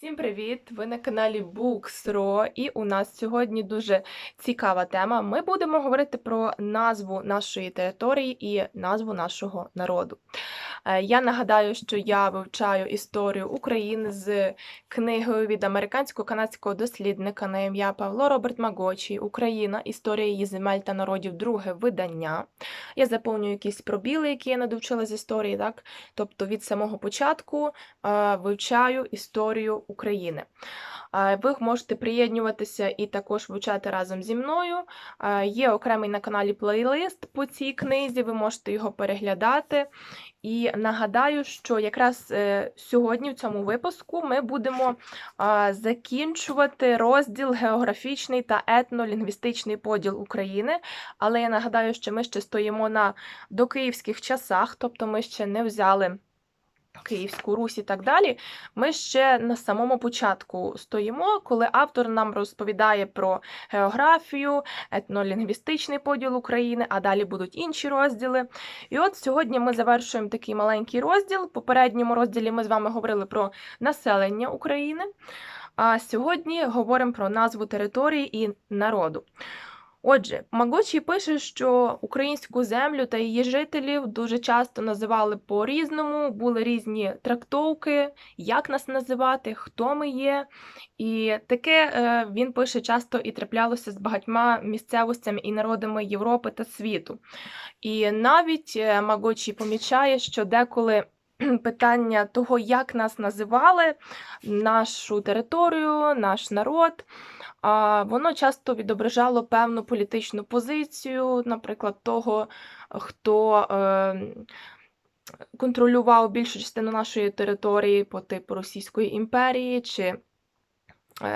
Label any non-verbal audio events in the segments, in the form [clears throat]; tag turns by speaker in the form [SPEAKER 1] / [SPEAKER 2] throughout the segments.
[SPEAKER 1] Всім привіт! Ви на каналі Books.ro і у нас сьогодні дуже цікава тема. Ми будемо говорити про назву нашої території і назву нашого народу. Е, Я нагадаю, що я вивчаю історію України з книгою від американського канадського дослідника на ім'я Павло Роберт Магочі Україна. Історія її земель та народів, друге видання. Я заповнюю якісь пробіли, які я надовчила з історії, так? Тобто від самого початку е, вивчаю історію України. Е, Ви можете приєднуватися і також вивчати разом зі мною. Є окремий на каналі плейлист по цій книзі, ви можете його переглядати. І нагадаю, що якраз е, сьогодні, в цьому випуску, ми будемо закінчувати розділ географічний та етнолінгвістичний поділ України. Але я нагадаю, що ми ще стоїмо на докиївських часах, тобто ми ще не взяли. Київську Русь і так далі, ми ще на самому початку стоїмо, коли автор нам розповідає про географію, етнолінгвістичний поділ України, а далі будуть інші розділи. І от сьогодні ми завершуємо такий маленький розділ. В попередньому розділі ми з вами говорили про населення України. А сьогодні говоримо про назву території і народу. Отже, Магочі пише, що українську землю та її жителів дуже часто називали по-різному, були різні трактовки, як нас називати, хто ми є. І таке е, він пише часто і траплялося з багатьма місцевостями і народами Європи та світу. І навіть е, Магочі помічає, що деколи. [clears throat] Питання того, як нас називали, нашу територію, наш народ, воно часто відображало певну політичну позицію, наприклад, того, хто е, контролював більшу частину нашої території по типу Російської імперії чи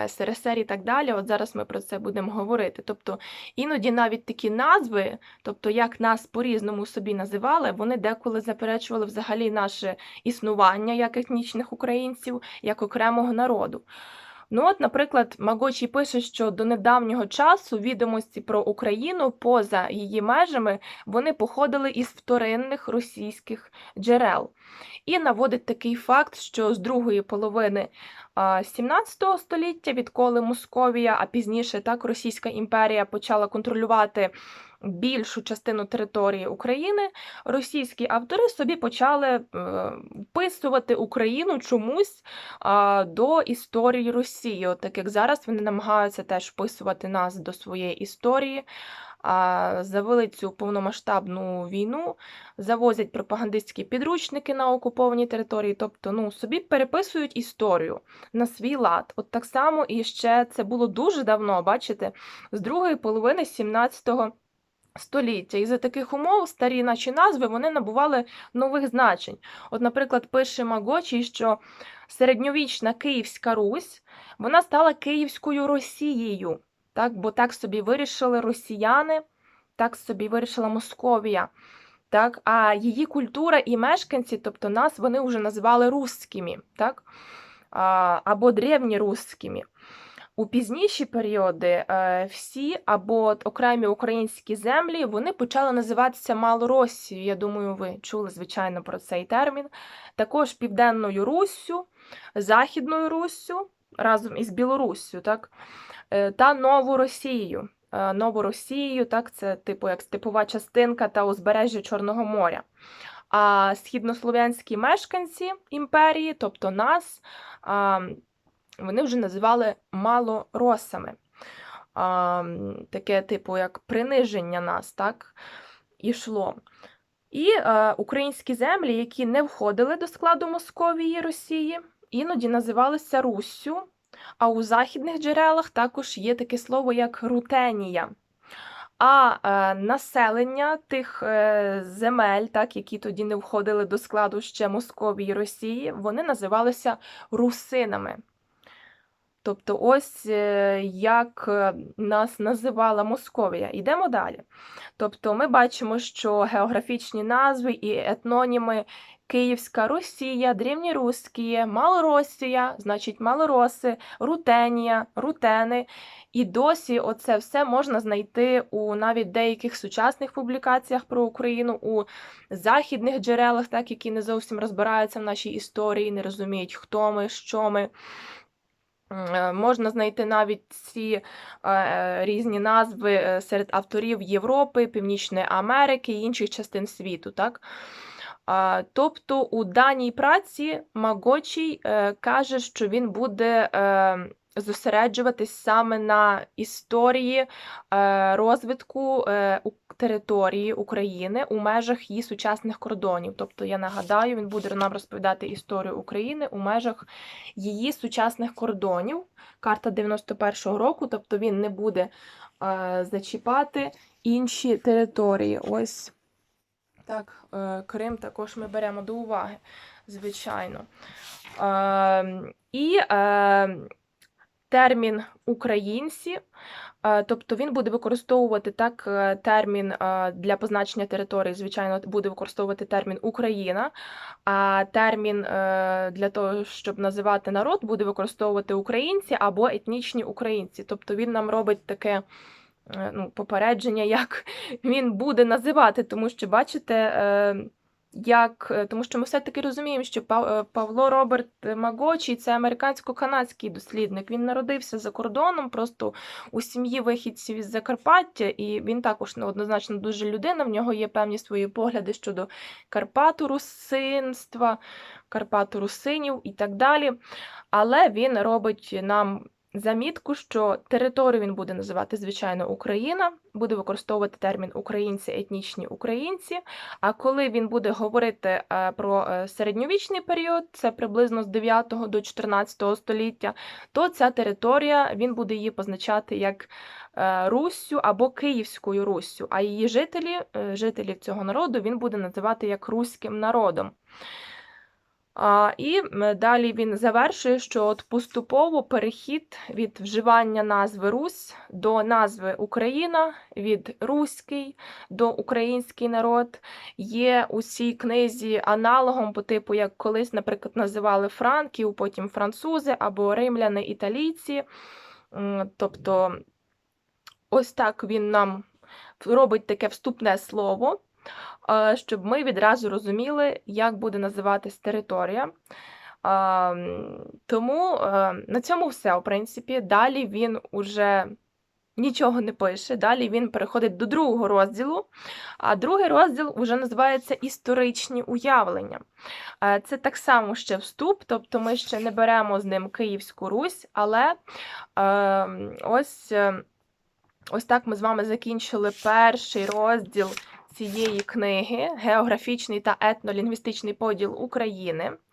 [SPEAKER 1] СРСР і так далі. От зараз ми про це будемо говорити. Тобто іноді навіть такі назви, тобто як нас по-різному собі називали, вони деколи заперечували взагалі наше існування як етнічних українців, як окремого народу. Ну, от, наприклад, Магочі пише, що до недавнього часу відомості про Україну поза її межами вони походили із вторинних російських джерел. І наводить такий факт, що з другої половини а, 17 століття, відколи Московія, а пізніше так Російська імперія почала контролювати більшу частину території України, російські автори собі почали е, вписувати Україну чомусь до історії Росії. Так як зараз вони намагаються теж вписувати нас до своєї історії. Завели цю повномасштабну війну, завозять пропагандистські підручники на окуповані території, тобто ну, собі переписують історію на свій лад. От так само і ще це було дуже давно, бачите, з другої половини 17 століття. І за таких умов старі наші назви вони набували нових значень. От, наприклад, пише Магочі, що середньовічна Київська Русь вона стала Київською Росією, так? бо так собі вирішили росіяни, так собі вирішила Московія. Так? А її культура і мешканці, тобто нас вони вже називали русскими, так? Або древньорусскими. У пізніші періоди е, всі або окремі українські землі вони почали називатися Малоросією. Я думаю, ви чули, звичайно, про цей термін. Також Південною Руссю, Західною Руссю разом із Білоруссю, так? Е, та Нову Росією. Е, Нову Росією, так, це типу як степова частинка та узбережжя Чорного моря. А східнослов'янські мешканці імперії, тобто нас, вони вже називали малоросами. Таке, типу, як приниження нас, так, ішло. І е, українські землі, які не входили до складу Московії Росії, іноді називалися Руссю, а у західних джерелах також є таке слово, як рутенія. А е, населення тих е, земель, так, які тоді не входили до складу ще Московії і Росії, вони називалися русинами. Тобто, ось е, як е, нас називала Московія. Йдемо далі. Тобто, ми бачимо, що географічні назви і етноніми Київська Росія, древньоруські, Малоросія, значить Малороси, Рутенія, Рутени. І досі оце все можна знайти у навіть деяких сучасних публікаціях про Україну, у західних джерелах, так, які не зовсім розбираються в нашій історії, не розуміють, хто ми, що ми. Е, Можна знайти навіть ці е, різні назви е, серед авторів Європи, Північної Америки і інших частин світу. Так? Тобто у даній праці Магочій е, каже, що він буде е, зосереджуватись саме на історії е, розвитку е, території України у межах її сучасних кордонів. Тобто, я нагадаю, він буде нам розповідати історію України у межах її сучасних кордонів. Карта 91-го року, тобто він не буде е, зачіпати інші території. Ось так, Крим також ми беремо до уваги, звичайно. Е, і е, термін українці, е, тобто він буде використовувати так е, термін е, для позначення території, звичайно, буде використовувати термін Україна, а термін для того, щоб називати народ, буде використовувати українці або етнічні українці. Тобто він нам робить таке ну, попередження, [laughs] як він буде називати, тому що бачите. Як, е, тому що ми все-таки розуміємо, що е, Павло Роберт Магочій це американсько-канадський дослідник. Він народився за кордоном, просто у сім'ї вихідців із Закарпаття, і він також неоднозначно дуже людина. В нього є певні свої погляди щодо Карпату русинства, Карпату русинів і так далі. Але він робить нам замітку, що територію він буде називати, звичайно, Україна, буде використовувати термін українці, етнічні українці. А коли він буде говорити е, про е, середньовічний період, це приблизно з 9 до 14 століття, то ця територія він буде її позначати як е, Руссю або Київською Руссю, а її жителі, жителів цього народу, він буде називати як руським народом. А, і далі він завершує, що от поступово перехід від вживання назви Русь до назви Україна, від руський до український народ є у цій книзі аналогом по типу, як колись, наприклад, називали франків, потім французи або римляни, італійці. Тобто, ось так він нам робить таке вступне слово, щоб ми відразу розуміли, як буде називатись територія. Тому е, на цьому все, в принципі. Далі він уже нічого не пише. Далі він переходить до другого розділу. А другий розділ вже називається Історичні уявлення. Е, Це так само ще вступ, тобто ми ще не беремо з ним Київську Русь, але е, ось. е, Ось так ми з вами закінчили перший розділ цієї книги Географічний та етнолінгвістичний поділ України.